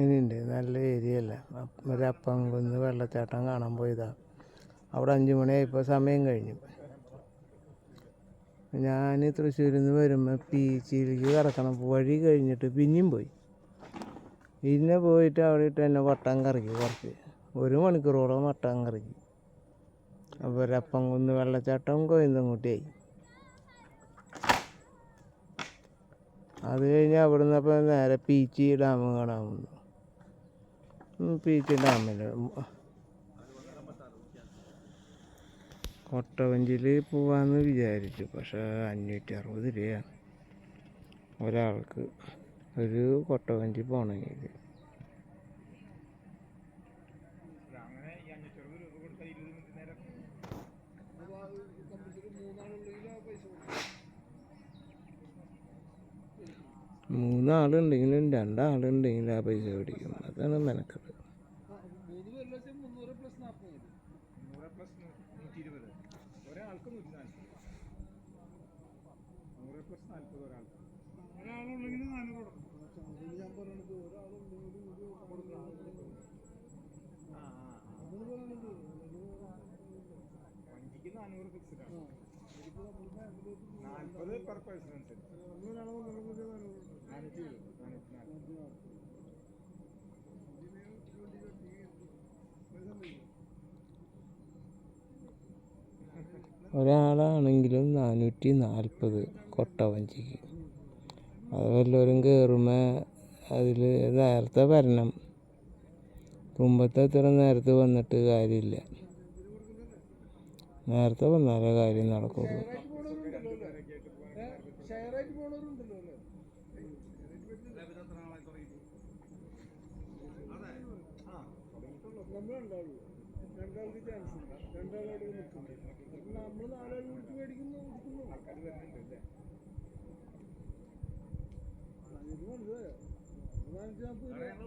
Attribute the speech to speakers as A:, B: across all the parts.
A: ഇനിയുണ്ട്. നല്ല ഏരിയ അല്ല ഒരു അപ്പംകുന്ന് വെള്ളച്ചാട്ടം കാണാൻ പോയതാണ് അവിടെ അഞ്ച് മണിയായപ്പോൾ സമയം കഴിഞ്ഞു. ഞാൻ തൃശ്ശൂരിൽ നിന്ന് വരുമ്പോൾ പീച്ചിയിലേക്ക് കിടക്കണം. വഴി കഴിഞ്ഞിട്ട് പിന്നെയും പോയി. പിന്നെ പോയിട്ട് അവിടെ ഇട്ട് എന്നെ വട്ടം കറക്കി കുറച്ച് ഒരു മണിക്കൂറോളം വട്ടം കറക്കി. അപ്പോൾ ഒരപ്പം കുന്ന് വെള്ളച്ചാട്ടം കൊയന്തൻകുട്ടിയായി. അത് കഴിഞ്ഞ് അവിടെ നിന്ന് അപ്പോൾ നേരെ പീച്ചി ഡാം കാണാൻ വന്നു. പീച്ചി ഡാമിൽ കൊട്ടവഞ്ചിയിൽ പോവാന്ന് വിചാരിച്ചു. പക്ഷേ അഞ്ഞൂറ്റി അറുപത് രൂപയാണ് ഒരാൾക്ക് ഒരു കൊട്ടവഞ്ചി പോകണമെങ്കിൽ മൂന്നാളുണ്ടെങ്കിലും രണ്ടാളുണ്ടെങ്കിലും ആ പൈസ പിടിക്കും അതാണ്
B: ആണ് നാൽപ്പത് പെർ പേഴ്സൺ അനുസരിച്ച് നാനൂറ്റി ഇരുപത് നാനൂറ്റി നാൽപ്പത്
A: ഒരാളാണെങ്കിലും നാനൂറ്റി നാൽപ്പത് കൊട്ടവഞ്ചിക്ക്. അത് വല്ലവരും കയറുമ്പോൾ അതിൽ നേരത്തെ വരണം. തുമ്പത്തെ എത്ര നേരത്തെ വന്നിട്ട് കാര്യമില്ല. നേരത്തെ വന്നാലേ കാര്യം നടക്കുള്ളൂ.
B: ഷെയറായിട്ട് പോണവരുണ്ടല്ലോ അല്ലേ നമ്മൾ രണ്ടാളുള്ളൂ രണ്ടാൾക്ക് ചാൻസ് ഇല്ല രണ്ടാളോട് നിൽക്കുന്നു അപ്പം നമ്മൾ നാലാൾ വിളിച്ച് മേടിക്കുന്നു കൊടുക്കുന്നു ആൾക്കാർ വരുന്നുണ്ട് അല്ലേ ഇത് മനസ്സിലായോ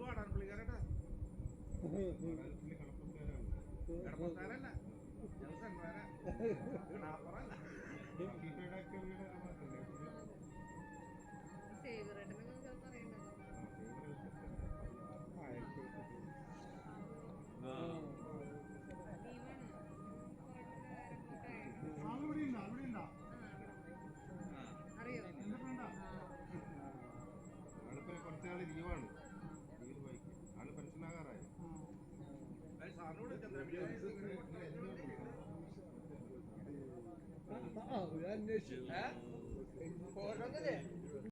B: ആ ഒരു അന്വേഷിച്ചു